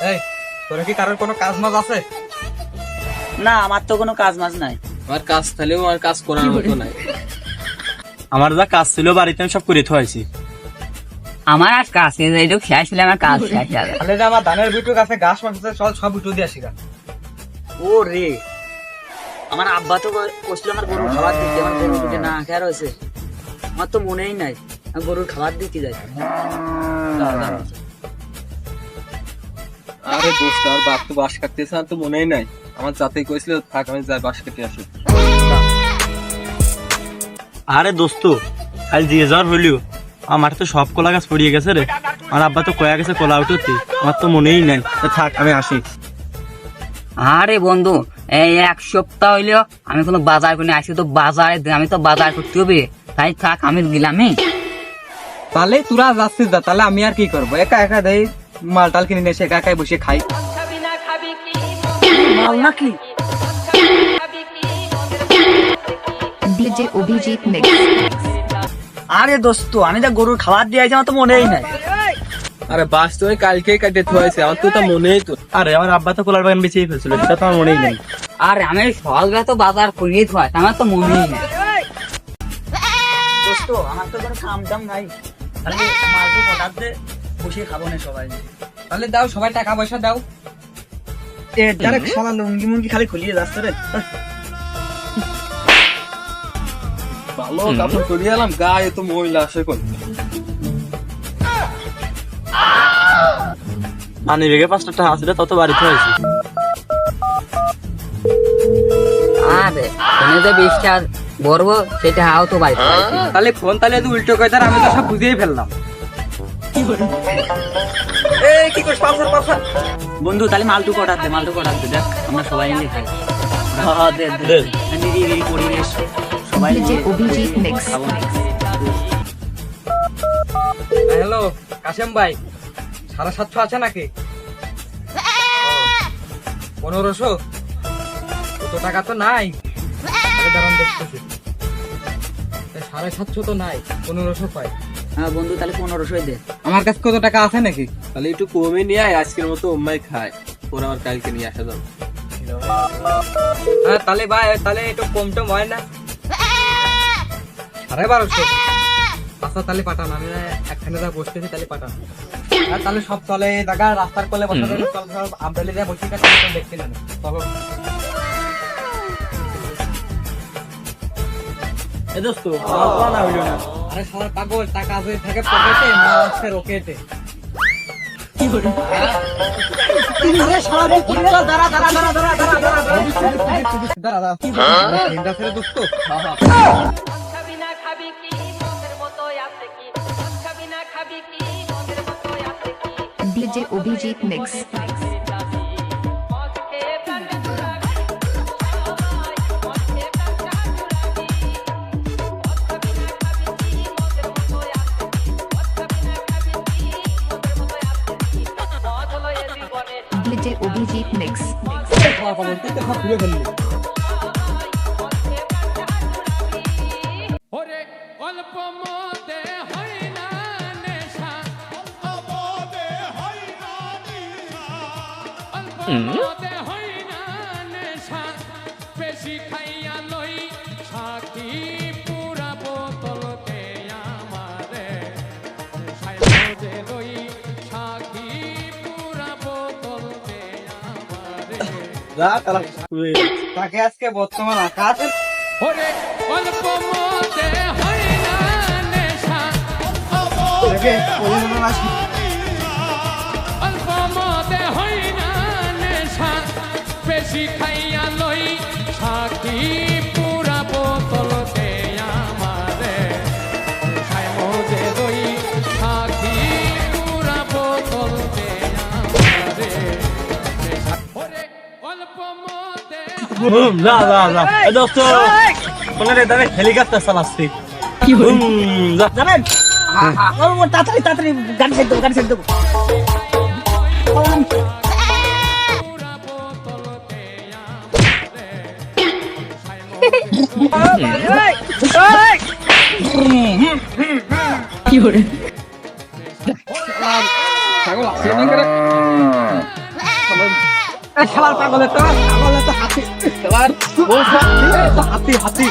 এই তোর কি কারোর কোনো কাজ মাজ আছে? না আমার তো কোনো কাজ মাজ নাই। আমার কাজ থাকলেও আমার কাজ করার মতো নাই। আমার যা কাজ ছিল বাড়িতে আমি সব করে আমার আর কাজ নেই এইটুকু শেষ হলে আমার কাজ হবে তাহলে যে আমার ধানের বিটু গাছে ঘাস সব বিটু দিয়ে আসি ও রে। আমার আব্বা তো কষলো আমার গরুর খাবার দিতে আমার গরু দুটো না খেয়ার হয়েছে আমার তো মনেই নাই আমি গরুর খাবার দিতে যাই। দাঁড়া। আরে দোস্ত আমার বাপ তো বাস কাটতেছে আমার তো মনেই নাই। আমার যাতে কইছিল থাক আমি যাই বাস কাটতে আসি। আরে দোস্ত কাল দিয়ে যাওয়ার হইলেও আমার তো সব কলা গাছ পড়িয়ে গেছে রে। আমার আব্বা তো কয়া গেছে কলা উঠতে আমার তো মনেই নাই। তা থাক আমি আসি। আরে বন্ধু এই এক সপ্তাহ হইলেও আমি কোনো বাজার করে আসি তো বাজারে আমি তো বাজার করতে হবে। তাই থাক আমি গেলামই। তাহলে তোরা যাচ্ছিস যা তাহলে আমি আর কি করব? একা একা দেই। মাল টাল কিনে এসে একা একাই বসে খাই। মাল নাকি Obijit Mix. আরে দোস্ত আমি তো গরুর খাবার দিয়ে আমার তো মনেই নাই। আরে বাস তো আমি কালকেই কাটে থুয়াইছে আমার তো তা মনেই তো। আরে আমার আব্বা তো কলার বাগান বেঁচেই ফেলছিল সেটা তো আমার মনেই নেই। আরে আমি সকালবেলা তো বাজার করিয়ে থাই আমার তো মনেই নাই। দোস্ত আমার তো কোনো কাম টাম নাই খালি মাল তো কটার দে। বসে খাব না সবাই। তাহলে দাও সবাই টাকা পয়সা দাও। এ ডাইরেক্ট শালা লুঙ্গি মুঙ্গি খালি খুলিয়ে যাচ্ছে রে। ভালো কাপড় করিয়ে এলাম গায়ে তো মহিলা আসে কোন মানে বেগে পাঁচটা টাকা আছে তত বাড়িতে হয়েছে আরে তুমি যে বিষটা বলব সেটা হাও তো বাড়ি তাহলে ফোন তাহলে উল্টো কয় আমি তো সব বুঝিয়ে ফেললাম। এই কি করছ পালসার পালসার বন্ধু তাহলে মালটু কটার দে মালটু কটার দে দেখ আমরা সবাই মিলে খাই। দে দে দে। নিরিবিলি পরিবেশ সবাই মিলে Obijit Mix. খাব হ্যালো কাশেম ভাই সাড়ে সাতশো আছে নাকি? পনেরোশো? কত টাকা তো নাই। দাঁড়ান দেখতেছি। সাড়ে সাতশো তো নাই পনেরোশো পাই। হ্যাঁ বন্ধু তাহলে পনেরোশোই দে। আমার কাছে কত টাকা আছে নাকি? তাহলে একটু কমে নিয়ে আয় আজকের মতো অম্মাই খায়। ওরা আবার কালকে নিয়ে আসা যাবে। হ্যাঁ তাহলে ভাই তাহলে একটু কম টম হয় না? সাড়ে বারোশো। আচ্ছা তাহলে পাঠান আমি একখানে যা বসতেছি তাহলে পাঠান। আর তাহলে সব চলে জায়গা রাস্তার কোলে বসা চল সব আমদালি যা বসি দেখতে না চলো এ দোস্ত আমার না হইল না আরে সবার পাগল টাকা আছে থাকে পকেটে মাল আছে রকেটে দাঁড়া দাঁড়া ছেড়ে দোস্ত খাবি না খাবি কি মদের মতো আছে কি খাবি না খাবি কি মদের মতো আছে কি DJ Obijit Mix. Mix. ওরে অল্প মদে হয় না নেশা। অল্প মদে হয় না নেশা। বেশি খাইয়া লই সাকি তাকে আজকে বর্তমান আকাশ বেশি অল্প যা যা যা এ দোস্ত রে দাঁড়ে হেলিকপ্টার চালাচ্ছি যা জানেন তাড়াতাড়ি তাড়াতাড়ি গাড়ি ছেড়ে দেবো গাড়ি ছেড়ে না করে খেলার পাগলের তো হাতি হাতি।